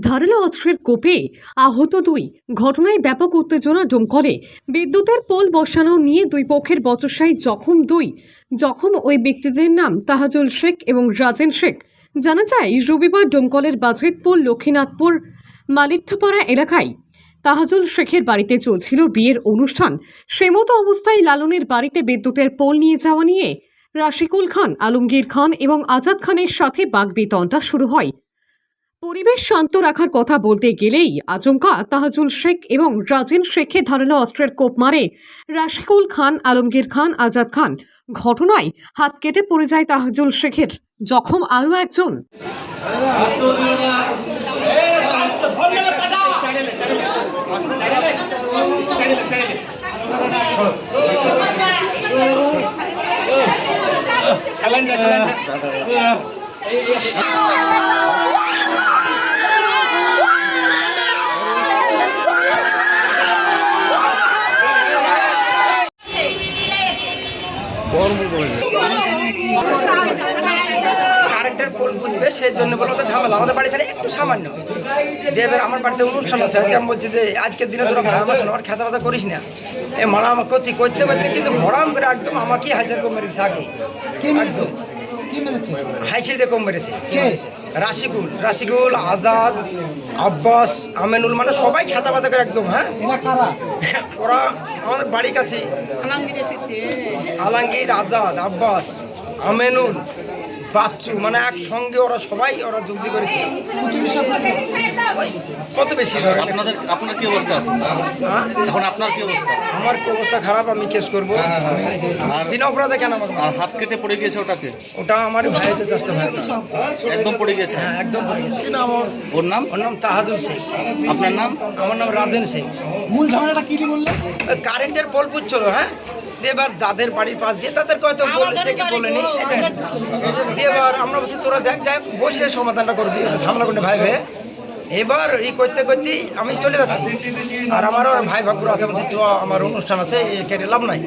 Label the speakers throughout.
Speaker 1: ধারালো অস্ত্রের কোপে আহত দুই। ঘটনায় ব্যাপক উত্তেজনা ডোমকলে। বিদ্যুতের পোল বসানো নিয়ে দুই পক্ষের বচসায় জখম দুই। জখম ওই ব্যক্তিদের নাম তাহাজুল শেখ এবং রাজেন শেখ। জানা যায়, রবিবার ডোমকলের বাজেতপুর লক্ষ্মীনাথপুর মালিথ্যাপাড়া এলাকায় তাহাজুল শেখের বাড়িতে চলছিল বিয়ের অনুষ্ঠান। সেমতো অবস্থায় লালনের বাড়িতে বিদ্যুতের পোল নিয়ে যাওয়া নিয়ে রাশিকুল খান, আলমগীর খান এবং আজাদ খানের সাথে বাগবিতণ্ডা শুরু হয়। পরিবেশ শান্ত রাখার কথা বলতে গেলেই আচমকা তাহাজুল শেখ এবং রাজেন শেখে ধারালো অস্ত্রের কোপ মারে। রাশিকুল খান, আলমগীর খান, আজাদ খান ঘটনায় হাত কেটে পড়ে যায় তাহাজুল শেখের। জখম আরও একজন।
Speaker 2: কারেন্টের পোল বুঝবে, সেই জন্য বলো ঝামেলা, আমাদের বাড়ি সামান্য। দিয়ে এবার আমার বাড়িতে অনুষ্ঠান আছে আমি বলছি যে আজকের দিনে তোরা ভাড়া বাসন আমার করিস না। এ মারা করছি করতে করতে কিন্তু মরাম করে একদম আমাকেই হাজার কম মেরেছে আগে।
Speaker 3: কে কি মেরেছে?
Speaker 2: হাইসে দিয়ে কম মেরেছে।
Speaker 3: কে
Speaker 2: রাশিকুল। রাশিকুল আজাদ আব্বাস আমেনুল মানে সবাই খেতা বাতা করে একদম হ্যাঁ?
Speaker 3: এরা কারা?
Speaker 2: ওরা আমাদের বাড়ির কাছে। আলাঙ্গীর আজাদ আব্বাস আমেনুল বাচ্চু মানে একসঙ্গে ওরা সবাই ওরা যুক্তি করেছে। কত বেশি
Speaker 4: আপনাদের আপনার কি অবস্থা?
Speaker 2: হ্যাঁ?
Speaker 4: এখন আপনার কি অবস্থা?
Speaker 2: আমার কি অবস্থা খারাপ আমি কেস করব। বিনা অপরাধে কেন আমাকে
Speaker 4: আর হাত কেটে পড়ে গিয়েছে ওটাকে?
Speaker 2: ওটা আমার ভাইতে চাষতে ভাই
Speaker 4: একদম পড়ে গিয়েছে?
Speaker 2: হ্যাঁ একদম পড়ে গেছে।
Speaker 4: ওর? নাম?
Speaker 2: ওর নাম তাহাদুল শেখ।
Speaker 4: আপনার নাম?
Speaker 2: আমার নাম রাজেন শেখ।
Speaker 3: মূল ঝামেলাটা কি বললেন?
Speaker 2: কারেন্টের পোল পুচ্ছিল হ্যাঁ? এবার যাদের বাড়ির পাশ দিয়ে তাদের হয়তো বলেছে কি বলেনি। এবার আমরা বলছি তোরা দেখ দেখ বসে সমাধানটা করবি ঝামেলা করে ভাই ভাই এবার এই করতে করতে আমি চলে যাচ্ছি। আর আমারও ভাই ভাগ্য আছে বলছি তো আমার অনুষ্ঠান আছে কেটে লাভ নাই।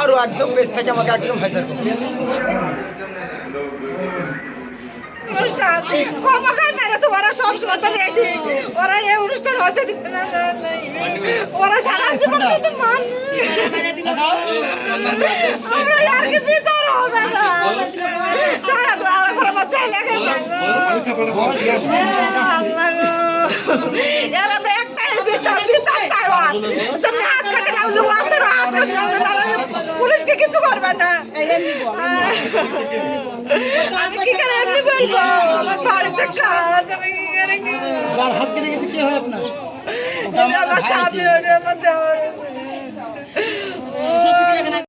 Speaker 2: আরও একদম বেশ থেকে আমাকে একদম ভাইসার করবে
Speaker 5: অনুষ্ঠান কমাকায় মেরেছে ওরা সব তো রেডি ওরা এই অনুষ্ঠান হতে দিবে না ওরা সারা জীবন শুধু মান আমরা আর কি বিচার হবে না। সারা আর করে বাচ্চা লেগে এর আমরা একটাই বিচার বিচার চাই সামনে হাত কাটে না পুলিশকে কিছু করবে না। বলব আমার বাড়িতে কাজ আমি কি করে কি
Speaker 3: যার হাত কেটে গেছে কে হয় আপনার?
Speaker 5: আমার স্বামী আমার দেওয়ার।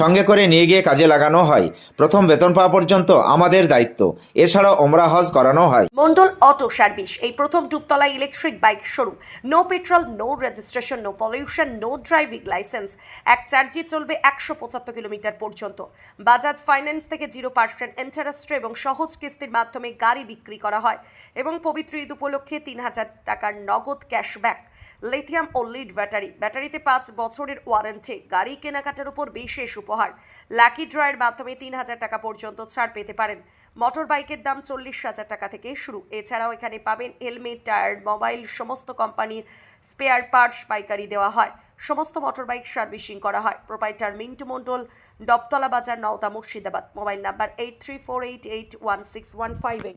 Speaker 6: সঙ্গে করে নিয়ে গিয়ে কাজে লাগানো হয়। প্রথম বেতন পাওয়া পর্যন্ত আমাদের দায়িত্ব। এছাড়াও ওমরা হজ করানো হয়।
Speaker 7: মন্ডল অটো সার্ভিস, এই প্রথম Dubtala electric bike showroom. No petrol, no registration, no pollution, no driving licence. এক চার্জে চলবে একশো পঁচাত্তর কিলোমিটার পর্যন্ত। বাজাজ ফাইন্যান্স থেকে জিরো পার্সেন্ট ইন্টারেস্ট এবং সহজ কিস্তির মাধ্যমে গাড়ি বিক্রি করা হয়। এবং পবিত্র ঈদ উপলক্ষে তিন হাজার টাকার নগদ ক্যাশব্যাক। লিথিয়াম ও লিড ব্যাটারি ব্যাটারিতে পাঁচ বছরের ওয়ারেন্টি গাড়ি কেনাকাটার উপর বিশেষ উপহার। লাকি ড্রয়ের মাধ্যমে তিন হাজার টাকা পর্যন্ত ছাড় পেতে পারেন। মোটর বাইকের দাম চল্লিশ হাজার টাকা থেকে শুরু। এছাড়াও এখানে পাবেন হেলমেট টায়ার মোবাইল সমস্ত কোম্পানির স্পেয়ার পার্টস পাইকারি দেওয়া হয়। সমস্ত মোটর বাইক সার্ভিসিং করা হয়। Proprietor Mintu Mondal Dobtala Bazar Naota Murshidabad. Mobile number eight three four eight eight one six one five eight